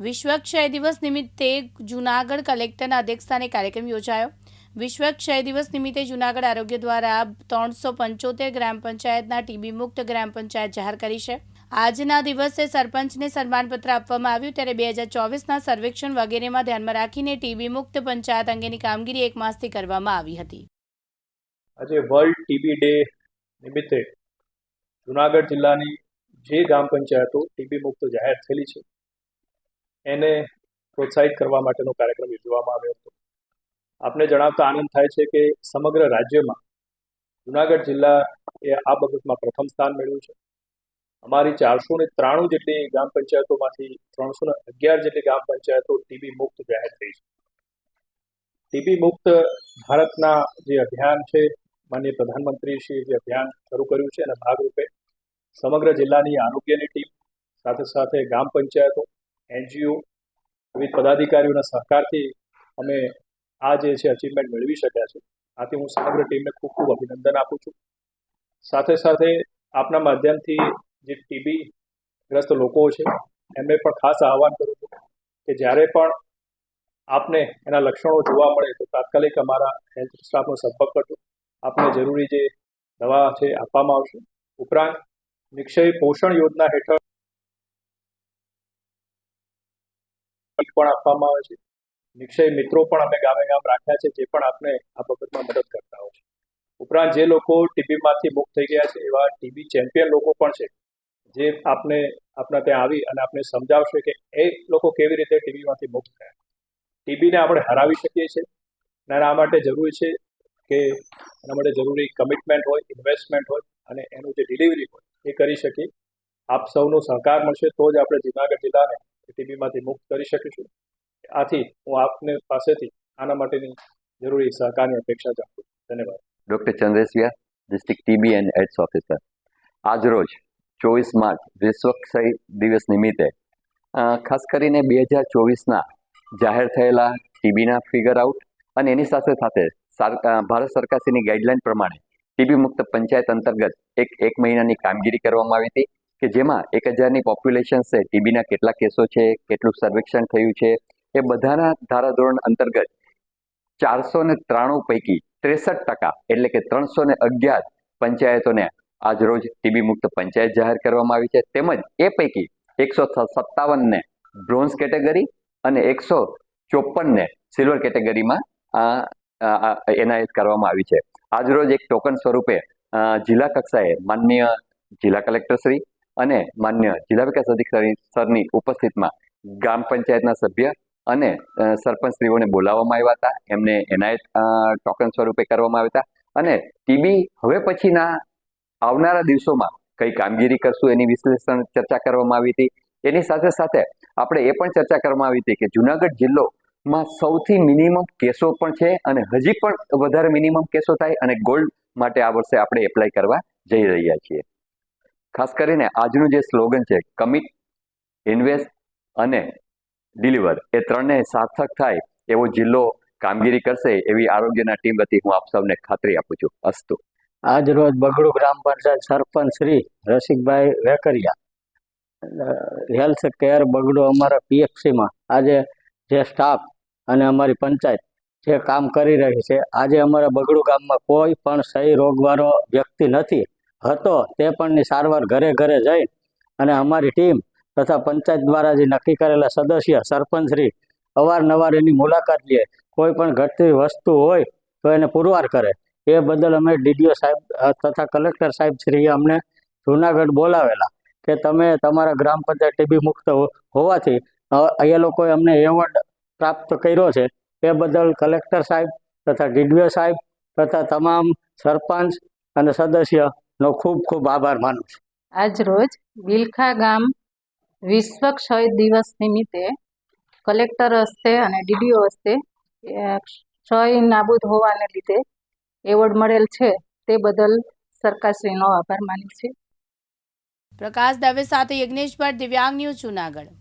વિશ્વ ક્ષય દિવસ નિમિત્તે જૂનાગઢ કલેક્ટરના અધ્યક્ષસ્થાને કાર્યક્રમ યોજાયો. વિશ્વ ક્ષય દિવસ નિમિત્તે જૂનાગઢ આરોગ્ય દ્વારા ત્રણસો પંચોતેર ગ્રામ પંચાયતના ટીબી મુક્ત ગ્રામ પંચાયત જાહેર કરી છે. આજના દિવસે સરપંચને સન્માનપત્ર આપવામાં આવ્યું ત્યારે બે હજાર ચોવીસના સર્વેક્ષણ વગેરેમાં ધ્યાનમાં રાખીને ટીબી મુક્ત પંચાયત અંગેની કામગીરી એક માસથી કરવામાં આવી હતી. આજે વર્લ્ડ ટીબી ડે નિમિત્તે જુનાગઢ જિલ્લાની જે ગ્રામ પંચાયતો ટીબી મુક્ત જાહેર થયેલી છે એને પ્રોત્સાહિત કરવા માટેનો કાર્યક્રમ યોજવામાં આવ્યો હતો. આપને જણાવતા આનંદ થાય છે કે સમગ્ર રાજ્યમાં જુનાગઢ જિલ્લા એ આ બાબતમાં પ્રથમ સ્થાન મેળવ્યું છે. અમારી ચારસો ને ત્રાણું જેટલી ગ્રામ પંચાયતોમાંથી ત્રણસો ને અગિયાર જેટલી ગ્રામ પંચાયતો ટીબી મુક્ત જાહેર થઈ છે. ટીબી મુક્ત ભારતના જે અભિયાન છે, માનનીય પ્રધાનમંત્રીશ્રીએ જે અભિયાન શરૂ કર્યું છે એના ભાગરૂપે સમગ્ર જિલ્લાની આરોગ્યની ટીમ સાથે સાથે ગ્રામ પંચાયતો એનજીઓ, વિવિધ પદાધિકારીઓના સહકારથી અમે આ જે છે અચીવમેન્ટ મેળવી શક્યા છે. આથી હું સમગ્ર ટીમને ખૂબ ખૂબ અભિનંદન આપું છું. સાથે સાથે આપના માધ્યમથી જે ટીબી ગ્રસ્ત લોકો છે, એમને પણ ખાસ આહવાન કરું છું કે જ્યારે પણ આપને એના લક્ષણો જોવા મળે તો તાત્કાલિક અમારા હેલ્થ સ્ટાફનો સંપર્ક કરજો. આપને જરૂરી જે દવા છે આપવામાં આવશે. ઉપરાંત નિક્ષય પોષણ યોજના હેઠળ પણ આપવામાં આવે છે. નિક્ષય મિત્રો પણ અમે ગામે ગામ રાખ્યા છે, જે પણ આપને આ બાબતમાં મદદ કરતા હોય છે. ઉપરાંત જે લોકો ટીબીમાંથી મુક્ત થઈ ગયા છે, એવા ટીબી ચેમ્પિયન લોકો પણ છે, જે આપને આપણા ત્યાં આવી અને આપને સમજાવશે કે એ લોકો કેવી રીતે ટીબીમાંથી મુક્ત થયા. ટીબીને આપણે હરાવી શકીએ છીએ અને આ માટે જરૂરી છે કે એના માટે જરૂરી કમિટમેન્ટ હોય ઇન્વેસ્ટમેન્ટ હોય અને એનું જે ડિલિવરી હોય, એ કરી શકીએ. આપ સૌનો સહકાર મળશે, તો જ આપણે જુનાગઢ જિલ્લાને ટીબીમાંથી મુક્ત કરી શકીશું આથી હું આપને પાસેથી આના માટેની જરૂરી સહકારની અપેક્ષા જાણું ધન્યવાદ. Doctor Chandreshiya, district TB and AIDS officer. આજરોજ ચોવીસ માર્ચ વિશ્વ ક્ષય દિવસ નિમિત્તે ખાસ કરીને બે હજાર ચોવીસના જાહેર થયેલા ટીબીના ફિગર આઉટ અને એની સાથે સાથે ભારત સરકારશ્રીની ગાઈડલાઈન પ્રમાણે ટીબી મુક્ત પંચાયત અંતર્ગત એક એક મહિનાની કામગીરી કરવામાં આવી હતી. કે જેમાં એક હજારની પોપ્યુલેશન છે, ટીબીના કેટલા કેસો છે, કેટલું સર્વેક્ષણ થયું છે, એ બધાના ધારાધોરણ અંતર્ગત ચારસો ને ત્રાણું પૈકી ત્રેસઠ ટકા એટલે કે ત્રણસો ને અગિયાર પંચાયતોને આજરોજ ટીબી મુક્ત પંચાયત જાહેર કરવામાં આવી છે. તેમજ એ પૈકી એકસો સત્તાવનને બ્રોન્ઝ કેટેગરી અને એકસો ચોપનને સિલ્વર કેટેગરીમાં એનાયત કરવામાં આવી છે. આજરોજ એક ટોકન સ્વરૂપે જિલ્લા કક્ષાએ માનનીય જિલ્લા કલેક્ટરશ્રી અને માન્ય જિલ્લા વિકાસ અધિકારી સરની ઉપસ્થિતમાં ગ્રામ પંચાયતના સભ્ય અને સરપંચશ્રીઓને બોલાવવામાં આવ્યા હતા. એમને એનાયત ટોકન સ્વરૂપે કરવામાં આવ્યા હતા અને ટીબી હવે પછીના આવનારા દિવસોમાં કઈ કામગીરી કરશું એની વિશ્લેષણ ચર્ચા કરવામાં આવી હતી. એની સાથે સાથે આપણે એ પણ ચર્ચા કરવામાં આવી હતી કે જુનાગઢ જિલ્લોમાં સૌથી મિનિમમ કેસો પણ છે અને હજી પણ વધારે મિનિમમ કેસો થાય અને ગોલ્ડ માટે આ વર્ષે આપણે એપ્લાય કરવા જઈ રહ્યા છીએ. ખાસ કરીને આજનું જે સ્લોગન છે કમિટ ઇન્વેસ્ટ અને ડિલિવર એ ત્રણને સાર્થક થાય એવો જિલ્લો કામગીરી કરશે એવી આરોગ્યના ટીમ વતી હું આપ સૌને ખાતરી આપું છું. અસ્તુ. આજ રોજ બગડુ ગ્રામ પંચાયત સરપંચ શ્રી રસિકભાઈ વેકરિયા હેલ્થ કેર બગડુ અમારા પીએફસીમાં. આજે જે સ્ટાફ અને અમારી પંચાયત જે કામ કરી રહી છે, આજે અમારા બગડુ ગામમાં કોઈ પણ સહી રોગવાળો વ્યક્તિ નથી. હતો, તે પણની સારવાર ઘરે ઘરે જઈ અને અમારી ટીમ તથા પંચાયત દ્વારા જે નક્કી કરેલા સદસ્ય સરપંચશ્રી અવારનવાર એની મુલાકાત લે, કોઈ પણ ઘટતી વસ્તુ હોય તો એને પુરવાર કરે. એ બદલ અમે ડીડીઓ સાહેબ તથા કલેક્ટર સાહેબ શ્રીએ અમને જુનાગઢ બોલાવેલા કે તમે તમારા ગ્રામ પંચાયત ટીબી મુક્ત હોવાથી એ લોકોએ અમને એવોર્ડ પ્રાપ્ત કર્યો છે. એ બદલ કલેક્ટર સાહેબ તથા ડીડીઓ સાહેબ તથા તમામ સરપંચ અને સદસ્યનો ખૂબ ખૂબ આભાર માનું છું. આજ રોજ બિલખા ગામ વિશ્વ ક્ષય દિવસ નિમિત્તે કલેક્ટર હસ્તે અને ડીડીઓ હસ્તે એ ક્ષય નાબૂદ હોવાને લીધે એવોર્ડ મળેલ છે તે બદલ સરકારશ્રીનો આભાર માની છે પ્રકાશ દવે સાથે યજ્ઞેશ ભટ્ટ દિવ્યાંગ ન્યૂઝ જૂનાગઢ.